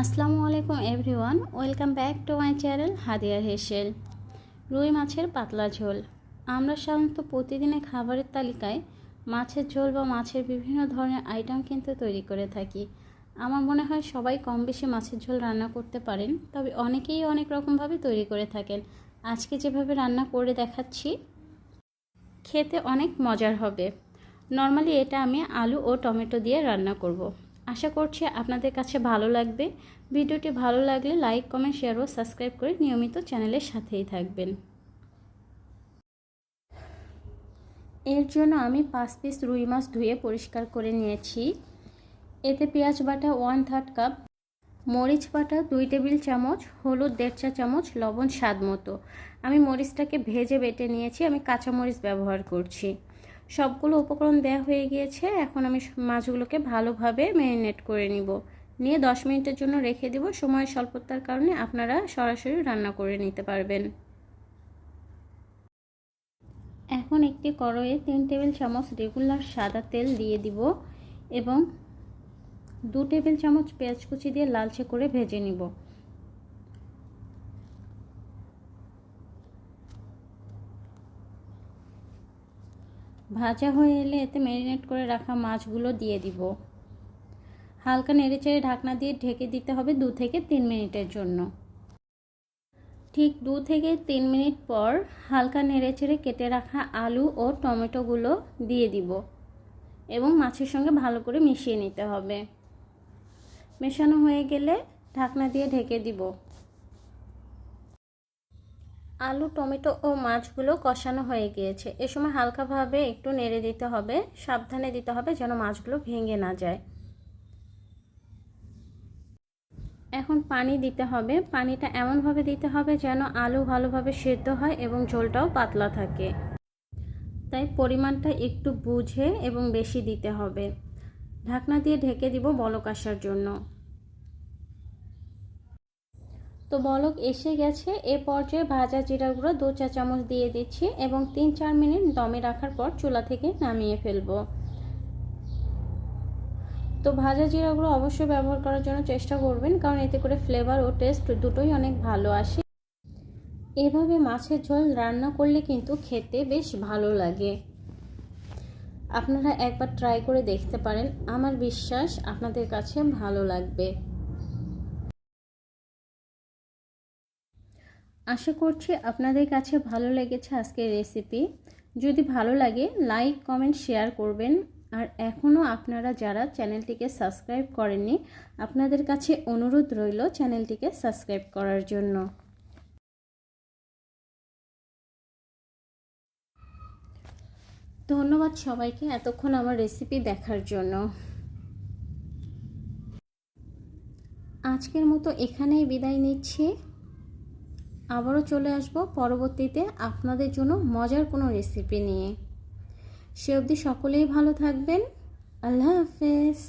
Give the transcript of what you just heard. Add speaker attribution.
Speaker 1: আসসালামু আলাইকুম everyone, welcome back to my channel হাদিয়ার হেসেল। রুই মাছের পাতলা ঝোল। আমরা সাধারণত প্রতিদিনের খাবারের তালিকায় মাছের ঝোল বা মাছের বিভিন্ন ধরনের আইটেম কিন্তু তৈরি করে থাকি। আমার মনে হয় সবাই কম বেশি মাছের ঝোল রান্না করতে পারেন, তবে অনেকেই অনেক রকমভাবে তৈরি করে থাকেন। আজকে যেভাবে রান্না করে দেখাচ্ছি, খেতে অনেক মজার হবে। নর্মালি এটা আমি আলু ও টমেটো দিয়ে রান্না করব। আশা করছি আপনাদের কাছে ভালো লাগবে। ভিডিওটি ভালো লাগলে লাইক, কমেন্ট, শেয়ার ও সাবস্ক্রাইব করে নিয়মিত চ্যানেলের সাথেই থাকবেন। এর জন্য আমি পাঁচ পিস রুই মাছ ধুয়ে পরিষ্কার করে নিয়েছি। এতে পেঁয়াজ বাটা ওয়ান থার্ড কাপ, মরিচ বাটা দুই টেবিল চামচ, হলুদ দেড় চা চামচ, লবণ স্বাদ মতো। আমি মরিচটাকে ভেজে বেটে নিয়েছি, আমি কাঁচা মরিচ ব্যবহার করছি। সবগুলো উপকরণ দেওয়া হয়ে গিয়েছে। এখন আমি মাছগুলোকে ভালোভাবে ম্যারিনেট করে নিব। নিয়ে দশ মিনিটের জন্য রেখে দিব। সময় স্বল্পতার কারণে আপনারা সরাসরি রান্না করে নিতে পারবেন। এখন একটি কড়াইয়ে তিন টেবিল চামচ রেগুলার সাদা তেল দিয়ে দিব এবং দু টেবিল চামচ পেঁয়াজ কুচি দিয়ে লালচে করে ভেজে নিব। ভাজা হয়ে এলে এতে ম্যারিনেট করে রাখা মাছগুলো দিয়ে দিব। হালকা নেড়েচেড়ে ঢাকনা দিয়ে ঢেকে দিতে হবে দু থেকে তিন মিনিটের জন্য। ঠিক দু থেকে তিন মিনিট পর হালকা নেড়েচেড়ে কেটে রাখা আলু ও টমেটোগুলো দিয়ে দিব এবং মাছের সঙ্গে ভালো করে মিশিয়ে নিতে হবে। মেশানো হয়ে গেলে ঢাকনা দিয়ে ঢেকে দিব। আলু, টমেটো ও মাছগুলো কষানো হয়ে গিয়েছে। এ সময় হালকাভাবে একটু নেড়ে দিতে হবে, সাবধানে দিতে হবে যেন মাছগুলো ভেঙে না যায়। এখন পানি দিতে হবে। পানিটা এমনভাবে দিতে হবে যেন আলু ভালোভাবে সেদ্ধ হয় এবং ঝোলটাও পাতলা থাকে। তাই পরিমাণটা একটু বুঝে এবং বেশি দিতে হবে। ঢাকনা দিয়ে ঢেকে দিব বলক আসার জন্য। তো বলক এসে গেছে। এ পর্যায়ে ভাজা জিরা গুঁড়ো দু চা চামচ দিয়ে দিচ্ছি এবং তিন চার মিনিট দমে রাখার পর চুলা থেকে নামিয়ে ফেলব। তো ভাজা জিরা গুঁড়ো অবশ্যই ব্যবহার করার জন্য চেষ্টা করবেন, কারণ এতে করে ফ্লেভার ও টেস্ট দুটোই অনেক ভালো আসে। এভাবে মাছের ঝোল রান্না করলে কিন্তু খেতে বেশ ভালো লাগে। আপনারা একবার ট্রাই করে দেখতে পারেন। আমার বিশ্বাস আপনাদের কাছে ভালো লাগবে। আশা করছি আপনাদের কাছে ভালো লেগেছে আজকের রেসিপি যদি ভালো লাগে লাইক কমেন্ট শেয়ার করবেন। আর এখনও আপনারা যারা চ্যানেলটিকে সাবস্ক্রাইব করেননি, আপনাদের কাছে অনুরোধ রইল চ্যানেলটিকে সাবস্ক্রাইব করার জন্য। ধন্যবাদ সবাইকে এতক্ষণ আমার রেসিপি দেখার জন্য। আজকের মতো এখানেই বিদায় নিচ্ছি। আবারও চলে আসব পরবর্তীতে আপনাদের জন্য মজার কোনো রেসিপি নিয়ে। সে অবধি সকলেই ভালো থাকবেন। আল্লাহ হাফেজ।